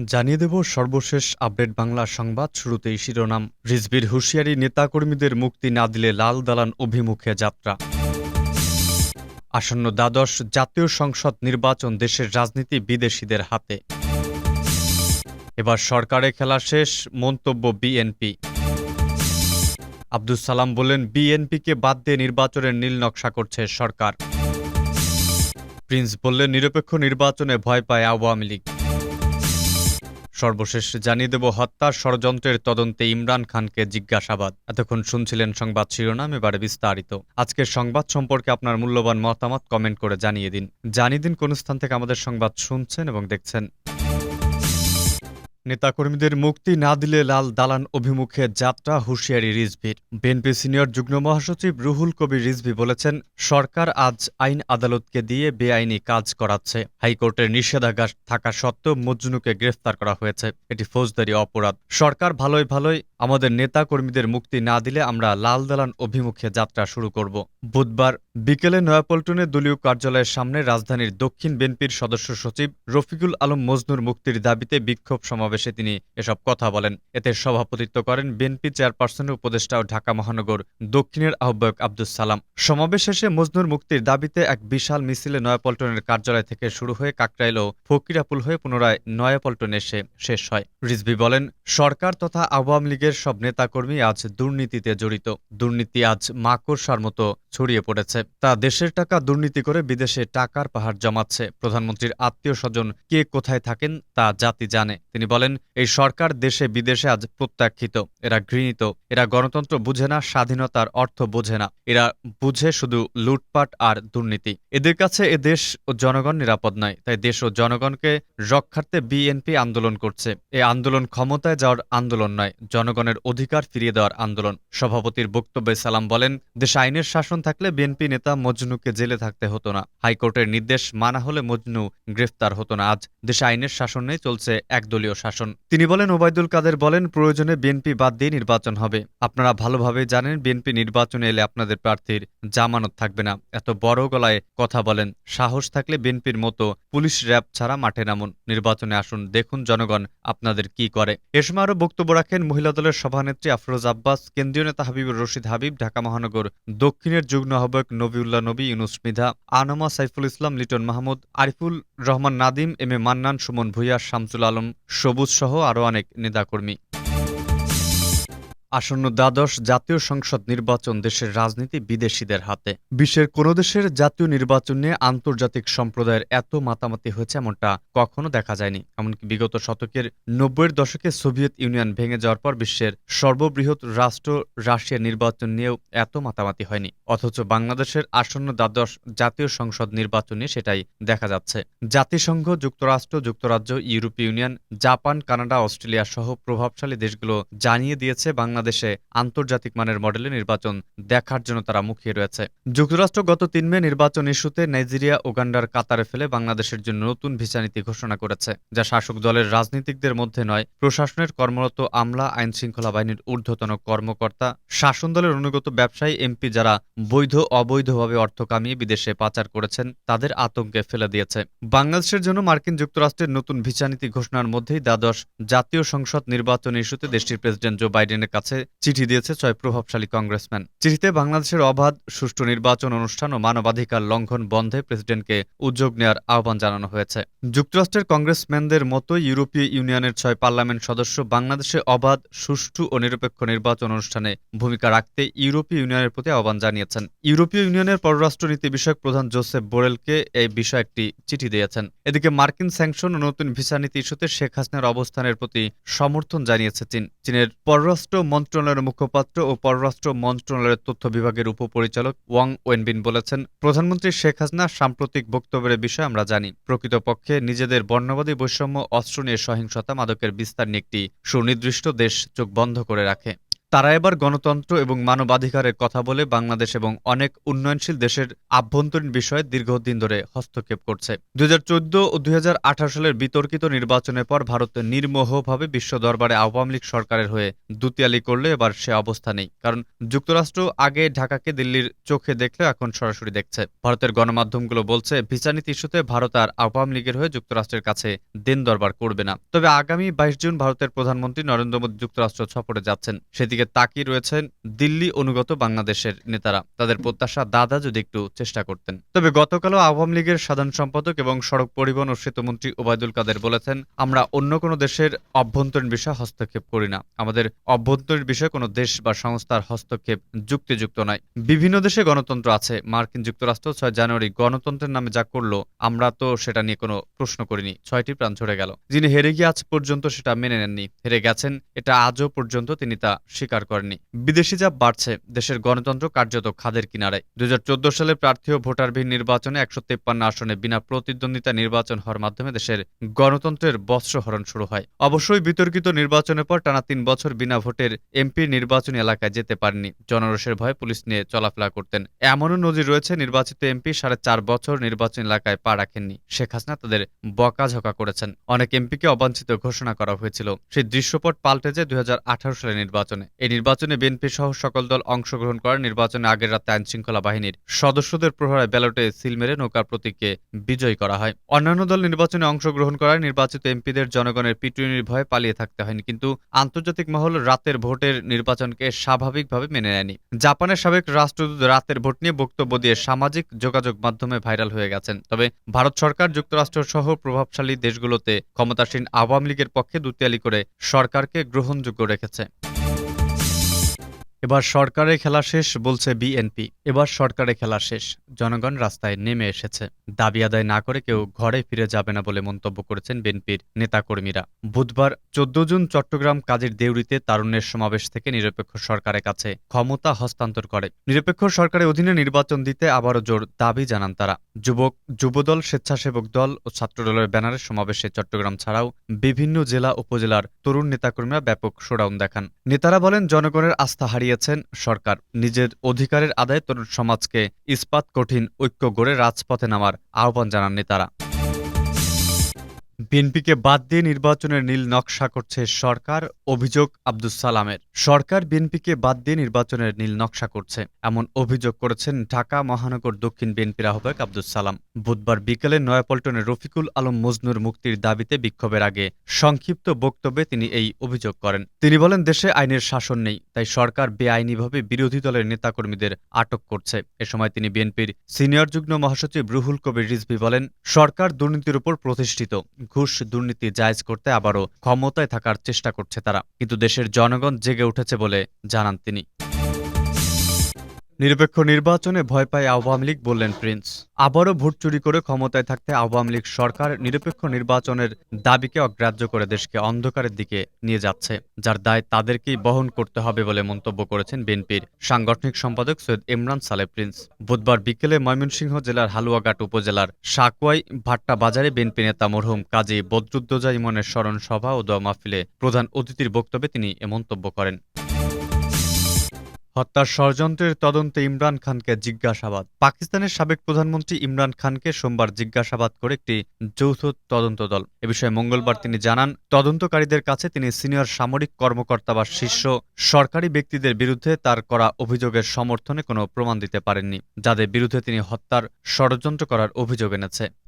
জানিয়ে দেব সর্বশেষ আপডেট বাংলা সংবাদ শুরুতেই শিরোনাম। রিজবির হুঁশিয়ারি নেতাকর্মীদের মুক্তি না দিলে লাল দালান অভিমুখে যাত্রা। আসন্ন দ্বাদশ জাতীয় সংসদ নির্বাচন দেশের রাজনীতি বিদেশিদের হাতে। এবার সরকারে খেলা শেষ, মন্তব্য বিএনপি। আব্দুল সালাম বললেন বিএনপিকে বাদ দিয়ে নির্বাচনের নীল নকশা করছে সরকার। প্রিন্স বললেন, নিরপেক্ষ নির্বাচনে ভয় পায় আওয়ামী লীগ। সর্বশেষ জানিয়ে দেব, হত্যার ষড়যন্ত্রের তদন্তে ইমরান খানকে জিজ্ঞাসাবাদ। এতক্ষণ শুনছিলেন সংবাদ শিরোনাম, এবারে বিস্তারিত। আজকের সংবাদ সম্পর্কে আপনার মূল্যবান মতামত কমেন্ট করে জানিয়ে দিন। জানিয়ে দিন কোন স্থান থেকে আমাদের সংবাদ শুনছেন এবং দেখছেন। নেতাকর্মীদের মুক্তি না দিলে লাল দালান অভিমুখে যাত্রা হুঁশিয়ারি রিজভির বিএনপি সিনিয়র যুগ্ম মহাসচিব রুহুল কবির রিজভি বলেছেন, সরকার আজ আইন আদালতকে দিয়ে বেআইনি কাজ করাচ্ছে। হাইকোর্টের নিষেধাজ্ঞা থাকা সত্ত্বেও মজনুকে গ্রেফতার করা হয়েছে। এটি ফৌজদারি অপরাধ। সরকার ভালোই ভালোই আমাদের নেতা কর্মীদের মুক্তি না দিলে আমরা লাল দালান অভিমুখে যাত্রা শুরু করব। বুধবার বিকেলে নয়াপল্টনে দলীয় কার্যালয়ের সামনে রাজধানীর দক্ষিণ বিএনপির সদস্য সচিব রফিকুল আলম মজনুর মুক্তির দাবিতে বিক্ষোভ সমাবেশে তিনি এসব কথা বলেন? এতে সভাপতিত্ব করেন বিএনপি চেয়ারপারসনের উপদেষ্টা ও ঢাকা মহানগর দক্ষিণের আহ্বায়ক আব্দুস সালাম। সমাবেশ শেষে মজনুর মুক্তির দাবিতে এক বিশাল মিছিলে নয়াপল্টনের কার্যালয় থেকে শুরু হয়ে কাকরাইল ও ফকিরাপুল হয়ে পুনরায় নয়াপল্টনে এসে শেষ হয়। রিজভি বলেন, সরকার তথা আওয়ামী লীগের সব নেতাকর্মী আজ দুর্নীতিতে জড়িত। দুর্নীতি আজ মাকড়সার মতো ছড়িয়ে পড়েছে। তা দেশের টাকা দুর্নীতি করে বিদেশে টাকার পাহাড় জমাচ্ছে। প্রধানমন্ত্রীর আত্মীয় স্বজন কে কোথায় থাকেন তা জাতি জানে। তিনি বলেন এই সরকার দেশে বিদেশে আজ প্রত্যাখ্যিত। এরা ঘৃণিত। এরা গণতন্ত্র বুঝে না, স্বাধীনতার অর্থ বোঝে না। এরা বুঝে শুধু লুটপাট আর দুর্নীতি। এদের কাছে এ দেশ ও জনগণ নিরাপদ নয় তাই দেশ ও জনগণকে রক্ষার্থে বিএনপি আন্দোলন করছে। এ আন্দোলন ক্ষমতায় যাওয়ার আন্দোলন নয়, জনগণের অধিকার ফিরিয়ে দেওয়ার আন্দোলন। সভাপতির বক্তব্যে সালাম বলেন, দেশে আইনের শাসন থাকলে বিএনপি নেতা মজনুকে জেলে থাকতে হতো না। হাইকোর্টের নির্দেশ মানা হলে মজনু গ্রেফতার হতো না। আজ দেশে আইনের শাসন চলছে একদলীয় শাসন। তিনি বলেন, ওবায়দুল কাদের বলেন, প্রয়োজনে বিএনপি বাদ দিয়ে নির্বাচন হবে। আপনারা ভালোভাবে জানেন, বিএনপি নির্বাচনে এলে আপনাদের প্রার্থীর জামানত থাকবে না। এত বড় গলায় কথা বলেন। সাহস থাকলে বিএনপির মতো পুলিশ র্যাব ছাড়া মাঠে নামুন। নির্বাচনে আসুন, দেখুন জনগণ আপনাদের কি করে। এ সময় আরও বক্তব্য রাখেন মহিলা দলের সভানেত্রী আফরোজ আব্বাস, কেন্দ্রীয় নেতা হাবিবুর রশিদ হাবিব, ঢাকা মহানগর দক্ষিণের যুগ্ম আহ্বায়ক নবিউল্লাহ নবী, ইউনুস মৃধা আনমা সাইফুল ইসলাম, লিটন মাহমুদ আরিফুল রহমান নাদিম, এম এ মান্নান, সুমন ভুইয়া, শামসুল আলম, সবুজ সহ আরও অনেক নেতাকর্মী। আসন্ন দ্বাদশ জাতীয় সংসদ নির্বাচন দেশের রাজনীতি বিদেশিদের হাতে। বিশ্বের কোনো দেশের জাতীয় নির্বাচন নিয়ে আন্তর্জাতিক সম্প্রদায়ের এত মাতামাতি হয়েছে এমনটা কখনো দেখা যায়নি। এমনকি বিগত শতকের নব্বইয়ের দশকে সোভিয়েত ইউনিয়ন ভেঙে যাওয়ার পর বিশ্বের সর্ববৃহৎ রাষ্ট্র রাশিয়ার নির্বাচন নিয়েও এত মাতামাতি হয়নি। অথচ বাংলাদেশের আসন্ন দ্বাদশ জাতীয় সংসদ নির্বাচন নিয়ে সেটাই দেখা যাচ্ছে। জাতিসংঘ, যুক্তরাষ্ট্র, যুক্তরাজ্য, ইউরোপীয় ইউনিয়ন, জাপান, কানাডা, অস্ট্রেলিয়া সহ প্রভাবশালী দেশগুলো জানিয়ে দিয়েছে বাংলাদেশে আন্তর্জাতিক মানের মডেলে নির্বাচন দেখার জন্য তারা মুখিয়ে রয়েছে। যুক্তরাষ্ট্র গত তিন মে নির্বাচন ইস্যুতে নাইজেরিয়া, উগান্ডার, কাতারে ফেলে বাংলাদেশের জন্য নতুন ভিসা নীতি ঘোষণা করেছে, যা শাসক দলের রাজনীতিকদের মধ্যে নয়, প্রশাসনের কর্মরত আমলা আইন শৃঙ্খলা বাহিনীর ঊর্ধ্বতন কর্মকর্তা, শাসন দলের অনুগত ব্যবসায়ী, এমপি যারা বৈধ, অবৈধভাবে অর্থ কামিয়ে বিদেশে পাচার করেছেন, তাদের আতঙ্কে ফেলে দিয়েছে। বাংলাদেশের জন্য মার্কিন যুক্তরাষ্ট্রের নতুন ভিসা নীতি ঘোষণার মধ্যেই দ্বাদশ জাতীয় সংসদ নির্বাচন ইস্যুতে দেশটির প্রেসিডেন্ট জো বাইডেনের কাছে চিঠি দিয়েছে ছয় প্রভাবশালী কংগ্রেসম্যান। চিঠিতে বাংলাদেশের অবাধ, সুষ্ঠু নির্বাচন অনুষ্ঠান ও মানবাধিকার লঙ্ঘন বন্ধে প্রেসিডেন্টকে উদ্যোগ নেওয়ার আহ্বান জানানো হয়েছে। যুক্তরাষ্ট্রের কংগ্রেসম্যানদের মতো ইউরোপীয় ইউনিয়নের ছয় পার্লামেন্ট সদস্য বাংলাদেশে অবাধ, সুষ্ঠু ও নিরপেক্ষ নির্বাচন অনুষ্ঠানে ভূমিকা রাখতে ইউরোপীয় ইউনিয়নের প্রতি আহ্বান জানিয়েছেন। ইউরোপীয় ইউনিয়নের পররাষ্ট্রনীতি বিষয়ক প্রধান জোসেফ বোরেলকে এই বিষয়ে একটি চিঠি দিয়েছেন। এদিকে মার্কিন স্যাংশন ও নতুন ভিসা নীতি ইস্যুতে শেখ হাসিনার অবস্থানের প্রতি সমর্থন জানিয়েছে চীন। চীনের পররাষ্ট্র মন্ত্রণালয়ের মুখপাত্র ও পররাষ্ট্র মন্ত্রণালয়ের তথ্য বিভাগের উপপরিচালক ওয়াং ওয়েনবিন বলেছেন, প্রধানমন্ত্রী শেখ হাসিনা সাম্প্রতিক বক্তব্যের বিষয়ে আমরা জানি, প্রকৃতপক্ষে নিজেদের বর্ণবাদী বৈষম্য অস্ত্র নিয়ে সহিংসতা, মাদকের বিস্তার নিয়ে একটি সুনির্দিষ্ট দেশ চোখ বন্ধ করে রাখে। তারা এবার গণতন্ত্র এবং মানবাধিকারের কথা বলে বাংলাদেশ এবং অনেক উন্নয়নশীল দেশের আভ্যন্তরীণ বিষয়ে দীর্ঘদিন ধরে হস্তক্ষেপ করছে। দুই ও দুই সালের বিতর্কিত নির্বাচনের পর ভারত নির্মোহভাবে বিশ্ব দরবারে আওয়ামী লীগ সরকারের হয়ে দুতিয়ালি করলে এবার সে অবস্থা নেই। কারণ যুক্তরাষ্ট্র আগে ঢাকাকে দিল্লির চোখে দেখলেও এখন সরাসরি দেখছে। ভারতের গণমাধ্যমগুলো বলছে, ভিসা নীতি ইস্যুতে ভারত আর আওয়ামী লীগের হয়ে যুক্তরাষ্ট্রের কাছে দেন দরবার করবে না। তবে আগামী বাইশ জুন ভারতের প্রধানমন্ত্রী নরেন্দ্র মোদী যুক্তরাষ্ট্র সফরে যাচ্ছেন। সেদিকে তাকিয়ে রয়েছেন দিল্লি অনুগত বাংলাদেশের নেতারা। তাদের প্রত্যাশা দাদা যদি একটু চেষ্টা করতেন। তবে গতকালও আওয়ামী লীগের সাধারণ সম্পাদক এবং সড়ক পরিবহন ও সেতুমন্ত্রী ওবায়দুল কাদের বলেছেন, আমরা অন্য কোনো দেশের অভ্যন্তরীণ বিষয়ে হস্তক্ষেপ করি না। আমাদের অভ্যন্তরীণ বিষয়ে কোনো দেশ বা সংস্থার হস্তক্ষেপ যুক্তিযুক্ত নয়। বিভিন্ন দেশে গণতন্ত্র আছে। মার্কিন যুক্তরাষ্ট্র ছয় জানুয়ারি গণতন্ত্রের নামে যা করল, আমরা তো সেটা নিয়ে কোনো প্রশ্ন করিনি। ছয়টি প্রাণ ঝরে গেল। যিনি হেরে গিয়ে আজ পর্যন্ত সেটা মেনে নেননি। হেরে গেছেন, এটা আজও পর্যন্ত তিনি তা স্বীকার করেননি বিদেশি চাপ বাড়ছে। দেশের গণতন্ত্র কার্যত খাদের কিনারায়। দুই হাজার চোদ্দ সালে প্রার্থী ও ভোটারবিহীন নির্বাচনে একশো তেপ্পান্ন আসনে বিনা প্রতিদ্বন্দ্বিতা নির্বাচন হওয়ার মাধ্যমে দেশের গণতন্ত্রের বস্ত্রহরণ শুরু হয়। অবশ্যই বিতর্কিত নির্বাচনের পর টানা তিন বছর বিনা ভোটের এমপি নির্বাচনী এলাকায় যেতে পারেননি। জনরোষের ভয়ে পুলিশ নিয়ে চলাফেরা করতেন। এমনও নজির রয়েছে নির্বাচিত এমপি সাড়ে চার বছর নির্বাচনী এলাকায় পা রাখেননি। শেখ হাসিনা তাদের বকাঝকা করেছেন। অনেক এমপিকে অবাঞ্ছিত ঘোষণা করা হয়েছিল। সেই দৃশ্যপট পাল্টে যায় দুই সালের নির্বাচনে। এই নির্বাচনে বিএনপি সহ সকল দল অংশগ্রহণ করার নির্বাচনে আগের রাতে আইন শৃঙ্খলা বাহিনীর সদস্যদের প্রহরায় ব্যালটে সিল মেরে নৌকার প্রতীককে বিজয়ী করা হয়। অন্যান্য দল নির্বাচনে অংশগ্রহণ করায় নির্বাচিত এমপিদের জনগণের পিটুনির ভয়ে পালিয়ে থাকতে হয়নি, কিন্তু আন্তর্জাতিক মহল রাতের ভোটের নির্বাচনকে স্বাভাবিকভাবে মেনে নেয়নি। জাপানের সাবেক রাষ্ট্রদূত রাতের ভোট নিয়ে বক্তব্য দিয়ে সামাজিক যোগাযোগ মাধ্যমে ভাইরাল হয়ে গেছেন। তবে ভারত সরকার, যুক্তরাষ্ট্র সহ প্রভাবশালী দেশগুলোতে ক্ষমতাসীন আওয়ামী লীগের পক্ষে দুতিয়ালি করে সরকারকে গ্রহণযোগ্য রেখেছে। এবার সরকারের খেলা শেষ, বলছে বিএনপি। এবার সরকারের খেলা শেষ। জনগণ রাস্তায় নেমে এসেছে। দাবি আদায় না করে কেউ ঘরে ফিরে যাবে না বলে মন্তব্য করেছেন বিএনপির নেতাকর্মীরা। বুধবার চোদ্দ জুন চট্টগ্রাম কাজের দেউরিতে তারুণ্যের সমাবেশ থেকে নিরপেক্ষ সরকারের কাছে ক্ষমতা হস্তান্তর করে। নিরপেক্ষ সরকারের অধীনে নির্বাচন দিতে আবারও জোর দাবি জানান তারা। যুবক, যুবদল, স্বেচ্ছাসেবক দল ও ছাত্রদলের ব্যানারে সমাবেশে চট্টগ্রাম ছাড়াও বিভিন্ন জেলা, উপজেলার তরুণ নেতাকর্মীরা ব্যাপক শোডাউন দেখান। নেতারা বলেন, জনগণের আস্থা হারিয়েছেন সরকার। নিজের অধিকারের আদায় তরুণ সমাজকে ইস্পাত কঠিন ঐক্য গড়ে রাজপথে নামার আহ্বান জানাননি নেতারা। বিএনপিকে বাদ দিয়ে নির্বাচনের নীল নকশা করছে সরকার, অভিযোগ আব্দুস সালামের। সরকার বিএনপিকে বাদ দিয়ে নির্বাচনের নীল নকশা করছে। এমন অভিযোগ করেছেন ঢাকা মহানগর দক্ষিণ বিএনপির আহ্বায়ক আব্দুস সালাম। বুধবার বিকেলে নয়াপল্টনের রফিকুল আলম মজনুর মুক্তির দাবিতে বিক্ষোভের আগে সংক্ষিপ্ত বক্তব্যে তিনি এই অভিযোগ করেন। তিনি বলেন, দেশে আইনের শাসন নেই, তাই সরকার বেআইনিভাবে বিরোধী দলের নেতাকর্মীদের আটক করছে। এ সময় তিনি বিএনপির সিনিয়র যুগ্ম মহাসচিব রুহুল কবির রিজভি বলেন, সরকার দুর্নীতির উপর প্রতিষ্ঠিত। ঘুষ দুর্নীতি জায়জ করতে আবারও ক্ষমতায় থাকার চেষ্টা করছে তারা। কিন্তু দেশের জনগণ জেগে উঠেছে বলে জানান তিনি। নিরপেক্ষ নির্বাচনে ভয় পায় আওয়ামী লীগ বললেন প্রিন্স। আবারও ভোট চুরি করে ক্ষমতায় থাকতে আওয়ামী লীগ সরকার নিরপেক্ষ নির্বাচনের দাবিকে অগ্রাহ্য করে দেশকে অন্ধকারের দিকে নিয়ে যাচ্ছে, যার দায় তাদেরকেই বহন করতে হবে বলে মন্তব্য করেছেন বিএনপির সাংগঠনিক সম্পাদক সৈয়দ ইমরান সালে প্রিন্স। বুধবার বিকেলে ময়মনসিংহ জেলার হালুয়াঘাট উপজেলার সাকুয়াই ভাট্টা বাজারে বিএনপি নেতা মরহুম কাজী বদরুদ্দোজা ইমনের স্মরণ সভা ও দোয়া মাহফিলে প্রধান অতিথির বক্তব্যে তিনি এ মন্তব্য করেন। হত্যার ষড়যন্ত্রের তদন্তে ইমরান খানকে জিজ্ঞাসাবাদ। পাকিস্তানের সাবেক প্রধানমন্ত্রী ইমরান খানকে সোমবার জিজ্ঞাসাবাদ করে একটি যৌথ তদন্ত দল। এ বিষয়ে মঙ্গলবার তিনি জানান, তদন্তকারীদের কাছে তিনি সিনিয়র সামরিক কর্মকর্তা বা শীর্ষ সরকারি ব্যক্তিদের বিরুদ্ধে তার করা অভিযোগের সমর্থনে কোনো প্রমাণ দিতে পারেননি, যাদের বিরুদ্ধে তিনি হত্যার ষড়যন্ত্র করার অভিযোগ এনেছে।